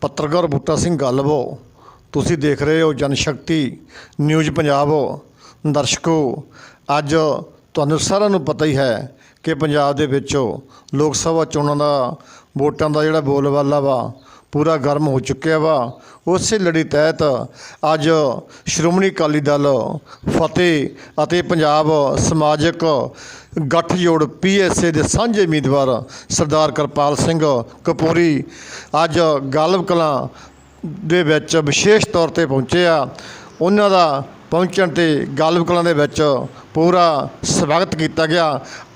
ਪੱਤਰਕਾਰ ਬੂਟਾ ਸਿੰਘ ਗੱਲਵੋ ਤੁਸੀਂ ਦੇਖ ਰਹੇ ਹੋ ਜਨ ਸ਼ਕਤੀ ਨਿਊਜ਼ ਪੰਜਾਬ। ਦਰਸ਼ਕੋ, ਅੱਜ ਤੁਹਾਨੂੰ ਸਾਰਿਆਂ ਨੂੰ ਪਤਾ ਹੀ ਹੈ ਕਿ ਪੰਜਾਬ ਦੇ ਵਿੱਚ ਲੋਕ ਸਭਾ ਚੋਣਾਂ ਦਾ ਵੋਟਾਂ ਦਾ ਜਿਹੜਾ ਬੋਲਬਾਲਾ ਵਾ ਪੂਰਾ ਗਰਮ ਹੋ ਚੁੱਕਿਆ ਵਾ। ਉਸੇ ਲੜੀ ਤਹਿਤ ਅੱਜ ਸ਼੍ਰੋਮਣੀ ਅਕਾਲੀ ਦਲ, ਫਤਿਹ ਅਤੇ ਪੰਜਾਬ ਸਮਾਜਿਕ ਗੱਠਜੋੜ ਪੀਐਸਏ ਦੇ ਸਾਂਝੇ ਉਮੀਦਵਾਰ ਸਰਦਾਰ ਕਿਰਪਾਲ ਸਿੰਘ ਕਪੂਰੀ ਅੱਜ ਗਾਲਬ ਕਲਾਂ ਦੇ ਵਿੱਚ ਵਿਸ਼ੇਸ਼ ਤੌਰ ਤੇ ਪਹੁੰਚੇ ਆ। ਉਹਨਾਂ ਦਾ ਪਹੁੰਚਣ ਤੇ ਗਾਲਬ ਕਲਾਂ ਦੇ ਵਿੱਚ ਪੂਰਾ ਸਵਾਗਤ ਕੀਤਾ ਗਿਆ।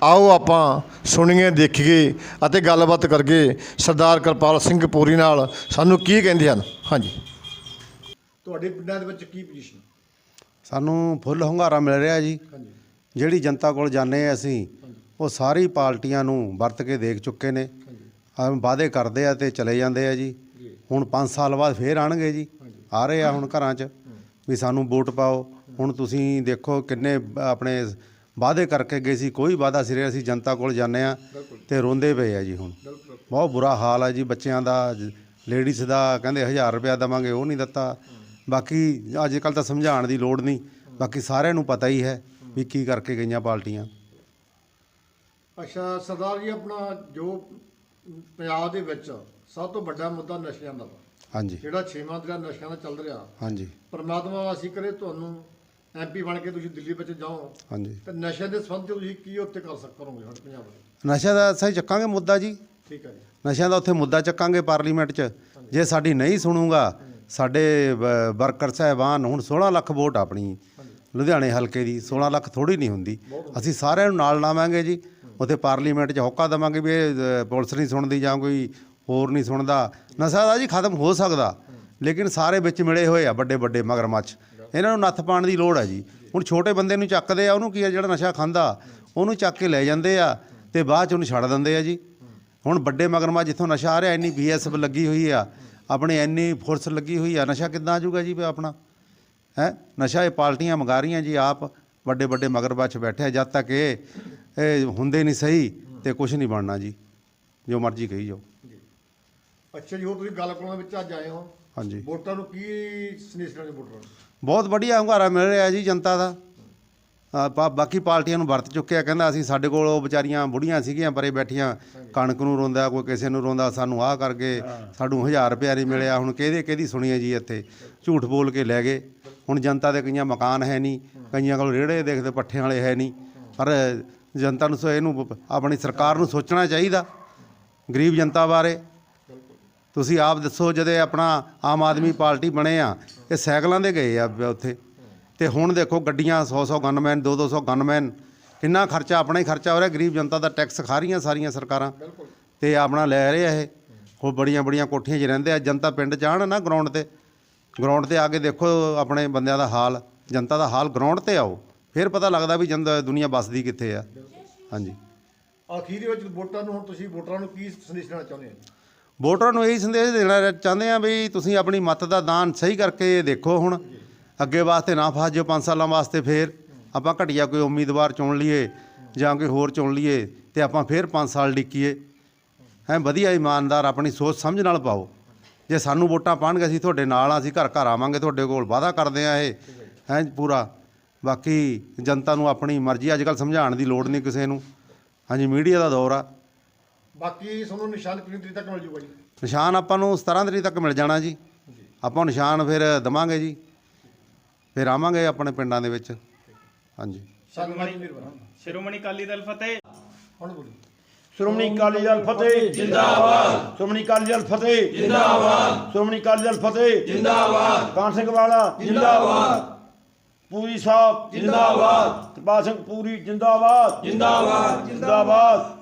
ਆਓ ਆਪਾਂ ਸੁਣੀਏ ਦੇਖੀਏ ਅਤੇ ਗੱਲਬਾਤ ਕਰਗੇ ਸਰਦਾਰ ਕਿਰਪਾਲ ਸਿੰਘ ਕਪੂਰੀ ਨਾਲ। ਸਾਨੂੰ ਕੀ ਕਹਿੰਦੇ ਹਨ? ਹਾਂਜੀ। ਤੁਹਾਡੇ ਪਿੰਡਾਂ ਦੇ ਵਿੱਚ ਕੀ ਪੋਜੀਸ਼ਨ ਸਾਨੂੰ ਫੁੱਲ ਹੁੰਗਾਰਾ ਮਿਲ ਰਿਹਾ ਜੀ। ਹਾਂਜੀ। ਜਿਹੜੀ ਜਨਤਾ ਕੋਲ ਜਾਂਦੇ ਹਾਂ ਅਸੀਂ ਉਹ ਸਾਰੀ ਪਾਰਟੀਆਂ ਨੂੰ ਵਰਤ ਕੇ ਦੇਖ ਚੁੱਕੇ ਨੇ। ਆ ਵਾਅਦੇ ਕਰਦੇ ਆ ਤੇ ਚਲੇ ਜਾਂਦੇ ਆ ਜੀ। ਹੁਣ 5 ਸਾਲ ਬਾਅਦ ਫੇਰ ਆਣਗੇ ਜੀ। ਆ ਰਹੇ ਆ ਹੁਣ ਘਰਾਂ 'ਚ। ਵੀ ਸਾਨੂੰ ਵੋਟ ਪਾਓ। ਹੁਣ ਤੁਸੀਂ ਦੇਖੋ ਕਿੰਨੇ ਆਪਣੇ ਵਾਅਦੇ ਕਰਕੇ ਗਏ ਸੀ। ਕੋਈ ਵਾਅਦਾ ਸਿਰੇ ਅਸੀਂ ਜਨਤਾ ਕੋਲ ਜਾਂਦੇ ਆ ਤੇ ਰੋਂਦੇ ਪਏ ਆ ਜੀ ਹੁਣ। ਬਹੁਤ ਬੁਰਾ ਹਾਲ ਆ ਜੀ ਬੱਚਿਆਂ ਦਾ। ਲੇਡੀਜ਼ ਦਾ ਕਹਿੰਦੇ 1000 ਰੁਪਇਆ ਦਵਾਂਗੇ, ਉਹ ਨਹੀਂ ਦਿੱਤਾ। ਬਾਕੀ ਅੱਜ ਕੱਲ ਤਾਂ ਸਮਝਾਉਣ ਦੀ ਲੋੜ ਨਹੀਂ। ਬਾਕੀ ਸਾਰਿਆਂ ਨੂੰ ਪਤਾ ਹੀ ਹੈ ਵੀ ਕੀ ਕਰਕੇ ਗਈਆਂ ਪਾਰਟੀਆਂ। ਅੱਛਾ, ਸਰਦਾਰ ਜੀ, ਆਪਣਾ ਜੋ ਪੰਜਾਬ ਦੇ ਵਿੱਚ ਸਭ ਤੋਂ ਵੱਡਾ ਮੁੱਦਾ ਨਸ਼ਿਆਂ ਦਾ ਵਾ। ਹਾਂਜੀ। ਜਿਹੜਾ ਛੇਵਾਂ ਜਿਹੜਾ ਨਸ਼ਿਆਂ ਦਾ ਚੱਲ ਰਿਹਾ ਹਾਂਜੀ। ਪਰਮਾਤਮਾ ਅਸੀਂ ਕਰੇ ਤੁਹਾਨੂੰ ਐਮਪੀ ਬਣ ਕੇ ਤੁਸੀਂ ਦਿੱਲੀ ਵਿੱਚ ਜਾਓ। ਹਾਂਜੀ। ਤੇ ਨਸ਼ਿਆਂ ਦੇ ਸੰਬੰਧ 'ਚ ਤੁਸੀਂ ਕੀ ਉੱਤੇ ਕਰ ਸਕ ਕਰੋਗੇ ਸਾਡੇ ਪੰਜਾਬ ਵਿੱਚ ਨਸ਼ਾ ਦਾ ਸਹੀ ਚੱਕਾਂਗੇ ਮੁੱਦਾ ਜੀ। ਠੀਕ ਹੈ ਜੀ। ਨਸ਼ਿਆਂ ਦਾ ਉੱਥੇ ਮੁੱਦਾ ਚੱਕਾਂਗੇ ਪਾਰਲੀਮੈਂਟ 'ਚ। ਜੇ ਸਾਡੀ ਨਹੀਂ ਸੁਣੂਗਾ ਸਾਡੇ ਵਰਕਰ ਸਾਹਿਬਾਨ ਹੁਣ 16 ਲੱਖ ਵੋਟ ਆਪਣੀ ਲੁਧਿਆਣੇ ਹਲਕੇ ਦੀ 16 ਲੱਖ ਥੋੜੀ ਨਹੀਂ ਹੁੰਦੀ। ਅਸੀਂ ਸਾਰਿਆਂ ਨੂੰ ਨਾਲ ਲਾਵਾਂਗੇ ਜੀ। ਉੱਥੇ ਪਾਰਲੀਮੈਂਟ 'ਚ ਹੋਕਾ ਦੇਵਾਂਗੇ ਵੀ ਇਹ ਪੁਲਿਸ ਨਹੀਂ ਸੁਣਦੀ ਜਾਂ ਕੋਈ ਹੋਰ ਨਹੀਂ ਸੁਣਦਾ। ਨਸ਼ਾ ਦਾ ਜੀ ਖਤਮ ਹੋ ਸਕਦਾ, ਲੇਕਿਨ ਸਾਰੇ ਵਿੱਚ ਮਿਲੇ ਹੋਏ ਆ ਵੱਡੇ ਵੱਡੇ ਮਗਰਮੱਛ। ਇਹਨਾਂ ਨੂੰ ਨੱਥ ਪਾਉਣ ਦੀ ਲੋੜ ਹੈ ਜੀ। ਹੁਣ ਛੋਟੇ ਬੰਦੇ ਨੂੰ ਚੱਕਦੇ ਆ, ਉਹਨੂੰ ਕੀ ਆ, ਜਿਹੜਾ ਨਸ਼ਾ ਖਾਂਦਾ, ਉਹਨੂੰ ਚੱਕ ਕੇ ਲੈ ਜਾਂਦੇ ਆ ਤੇ ਬਾਅਦ ਚ ਉਹਨੂੰ ਛੱਡ ਦਿੰਦੇ ਆ ਜੀ। ਹੁਣ ਵੱਡੇ ਮਗਰਮੱਛ ਜਿੱਥੋਂ ਨਸ਼ਾ ਆ ਰਿਹਾ, ਇੰਨੀ ਬੀਐਸਐਫ ਲੱਗੀ ਹੋਈ ਆ, ਆਪਣੇ ਇੰਨੀ ਫੋਰਸ ਲੱਗੀ ਹੋਈ ਆ, ਨਸ਼ਾ ਕਿੱਦਾਂ ਆ ਆਜੂਗਾ ਜੀ ਆਪਣਾ? ਹੈ? ਨਸ਼ਾ ਇਹ ਪਾਰਟੀਆਂ ਮੰਗਾ ਰਹੀਆਂ ਜੀ ਆਪ, ਵੱਡੇ ਵੱਡੇ ਮਗਰਮੱਛ ਬੈਠੇ ਆ, ਜਦ ਤੱਕ ਇਹ ਇਹ ਹੁੰਦੇ ਨਹੀਂ ਸਹੀ ਤੇ ਕੁਝ ਨਹੀਂ ਬਣਨਾ ਜੀ। ਜੋ ਮਰਜ਼ੀ ਕਹੀ ਜਾਓ। ਅੱਛਾ ਜੀ ਹੋਰ ਤੁਸੀਂ ਗੱਲ ਕਰਨ ਵਿੱਚ ਅੱਜ ਆਏ ਹੋ। ਹਾਂਜੀ। ਵੋਟਾਂ ਨੂੰ ਕੀ ਸੰਦੇਸ਼ ਦੇਣਾ ਵੋਟਰਾਂ ਨੂੰ? ਬਹੁਤ ਵਧੀਆ ਹੁੰਗਾਰਾ ਮਿਲ ਰਿਹਾ ਜੀ ਜਨਤਾ ਦਾ। ਆ, ਬਾ- ਬਾਕੀ ਪਾਰਟੀਆਂ ਨੂੰ ਵਰਤ ਚੁੱਕਿਆ ਕਹਿੰਦਾ ਅਸੀਂ ਸਾਡੇ ਕੋਲ ਉਹ ਵਿਚਾਰੀਆਂ ਬੁੜੀਆਂ ਸੀਗੀਆਂ ਪਰੇ ਬੈਠੀਆਂ। ਕਣਕ ਨੂੰ ਰੋਂਦਾ ਕੋਈ ਕਿਸੇ ਨੂੰ ਰੋਂਦਾ ਸਾਨੂੰ ਆਹ ਕਰਕੇ ਸਾਨੂੰ 1000 ਰੁਪਇਆ ਨਹੀਂ ਮਿਲਿਆ। ਹੁਣ ਕਿਹਦੇ ਕਿਹਦੀ ਸੁਣੀਏ ਜੀ ਇੱਥੇ? ਝੂਠ ਬੋਲ ਕੇ ਲੈ ਗਏ। ਹੁਣ ਜਨਤਾ ਦੇ ਕਈਆਂ ਮਕਾਨ ਹੈ ਨਹੀਂ ਕਈਆਂ ਕੋਲ ਰੇੜੇ ਦੇਖਦੇ ਪੱਠਿਆਂ ਵਾਲੇ ਹੈ ਨਹੀਂ। ਪਰ ਜਨਤਾ ਨੂੰ ਸੋ ਇਹਨੂੰ ਆਪਣੀ ਸਰਕਾਰ ਨੂੰ ਸੋਚਣਾ ਚਾਹੀਦਾ। ਗਰੀਬ ਜਨਤਾ ਬਾਰੇ। ਤੁਸੀਂ ਆਪ ਦੱਸੋ ਜਦੇ ਆਪਣਾ ਆਮ ਆਦਮੀ ਪਾਰਟੀ ਬਣੇ ਆ ਇਹ ਸਾਈਕਲਾਂ ਦੇ ਗਏ ਆ ਉੱਥੇ। ਤੇ ਹੁਣ ਦੇਖੋ ਗੱਡੀਆਂ 100-100 ਗਨਮੈਨ 2-200 ਗਨਮੈਨ ਕਿੰਨਾ ਖਰਚਾ ਆਪਣਾ ਹੀ ਖਰਚਾ ਹੋ ਰਿਹਾ ਗਰੀਬ ਜਨਤਾ ਦਾ ਟੈਕਸ ਖਾ ਰਹੀਆਂ ਸਾਰੀਆਂ ਸਰਕਾਰਾਂ। ਤੇ ਆਪਣਾ ਲੈ ਰਹੇ ਆ ਇਹ। ਉਹ ਬੜੀਆਂ ਬੜੀਆਂ ਕੋਠੀਆਂ 'ਚ ਰਹਿੰਦੇ ਆ ਜਨਤਾ ਪਿੰਡ ਆਉਣ ਨਾ ਗਰਾਊਂਡ ਤੇ। ਗਰਾਊਂਡ ਤੇ ਆ ਕੇ ਦੇਖੋ ਆਪਣੇ ਬੰਦਿਆਂ ਦਾ ਹਾਲ ਜਨਤਾ ਦਾ ਹਾਲ ਗਰਾਊਂਡ ਤੇ ਆਓ। ਫਿਰ ਪਤਾ ਲੱਗਦਾ ਵੀ ਜਨਤਾ ਦੁਨੀਆ ਵੱਸਦੀ ਕਿੱਥੇ ਆ। ਹਾਂਜੀ। ਅਖੀਰ ਦੇ ਵਿੱਚ ਵੋਟਾਂ ਨੂੰ ਹੁਣ ਤੁਸੀਂ ਵੋਟਰਾਂ ਨੂੰ ਕੀ ਸੰਦੇਸ਼ ਦੇਣਾ ਚਾਹੁੰਦੇ ਹੋ? ਵੋਟਰਾਂ ਨੂੰ ਇਹੀ ਸੰਦੇਸ਼ ਦੇਣਾ ਚਾਹੁੰਦੇ ਆ ਵੀ ਤੁਸੀਂ ਆਪਣੀ ਮਤ ਦਾ ਦਾਨ ਸਹੀ ਕਰਕੇ ਦੇਖੋ ਹੁਣ। ਅੱਗੇ ਵਾਸਤੇ ਨਾ ਫਸ ਜਾਓ 5 ਸਾਲਾਂ ਵਾਸਤੇ ਫੇਰ ਆਪਾਂ ਘਟੀਆ ਕੋਈ ਉਮੀਦਵਾਰ ਚੁਣ ਲਈਏ ਜਾਂ ਕੋਈ ਹੋਰ ਚੁਣ ਲਈਏ ਤੇ ਆਪਾਂ ਫੇਰ 5 ਸਾਲ ਡਿੱਕੀਏ। ਹੈ, ਵਧੀਆ ਇਮਾਨਦਾਰ ਆਪਣੀ ਸੋਚ ਸਮਝ ਨਾਲ ਪਾਓ। ਜੇ ਸਾਨੂੰ ਵੋਟਾਂ ਪਾਣਗੇ, ਅਸੀਂ ਤੁਹਾਡੇ ਨਾਲ ਆ, ਅਸੀਂ ਘਰ ਘਰ ਆਵਾਂਗੇ, ਤੁਹਾਡੇ ਕੋਲ ਵਾਅਦਾ ਕਰਦੇ ਆ ਇਹ। ਹੈ, ਪੂਰਾ। ਬਾਕੀ ਜਨਤਾ ਨੂੰ ਆਪਣੀ ਮਰਜ਼ੀ, ਅੱਜ ਕੱਲ੍ਹ ਸਮਝਾਉਣ ਦੀ ਲੋੜ ਨਹੀਂ ਕਿਸੇ ਨੂੰ। ਹਾਂਜੀ, ਮੀਡੀਆ ਦਾ ਦੌਰ ਆ। ਬਾਕੀ ਤੁਹਾਨੂੰ ਨਿਸ਼ਾਨ ਕਿੰਨੀ ਤਰੀਕ ਤੱਕ ਮਿਲ ਜੂਗਾ ਜੀ? ਨਿਸ਼ਾਨ ਆਪਾਂ ਨੂੰ 17 ਤਰੀਕ ਤੱਕ ਮਿਲ ਜਾਣਾ ਜੀ। ਆਪਾਂ ਨਿਸ਼ਾਨ ਫਿਰ ਦਵਾਂਗੇ ਜੀ। ਫਿਰ ਆਵਾਂਗੇ ਆਪਣੇ ਪਿੰਡਾਂ ਦੇ ਵਿੱਚ। ਹਾਂਜੀ। ਮਿਹਰਬਾਨੀ ਸ਼੍ਰੋਮਣੀ ਅਕਾਲੀ ਦਲ ਫਤਿਹ। ਹੁਣ ਬੋਲੋ? ਸ਼੍ਰੋਮਣੀ ਅਕਾਲੀ ਦਲ ਫਤਿਹ। ਜਿੰਦਾਬਾਦ। ਸ਼੍ਰੋਮਣੀ ਅਕਾਲੀ ਦਲ ਫਤਿਹ। ਜਿੰਦਾਬਾਦ। ਸ਼੍ਰੋਮਣੀ ਅਕਾਲੀ ਦਲ ਫਤਿਹ। ਜਿੰਦਾਬਾਦ। ਕਾਨ ਸਿੰਘ ਵਾਲਾ। ਜਿੰਦਾਬਾਦ। ਪੂਰੀ ਸਾਹਿਬ ਜਿੰਦਾਬਾਦ। ਕਿਰਪਾਲ ਸਿੰਘ ਪੂਰੀ ਜਿੰਦਾਬਾਦ। ਜਿੰਦਾਬਾਦ। ਜਿੰਦਾਬਾਦ।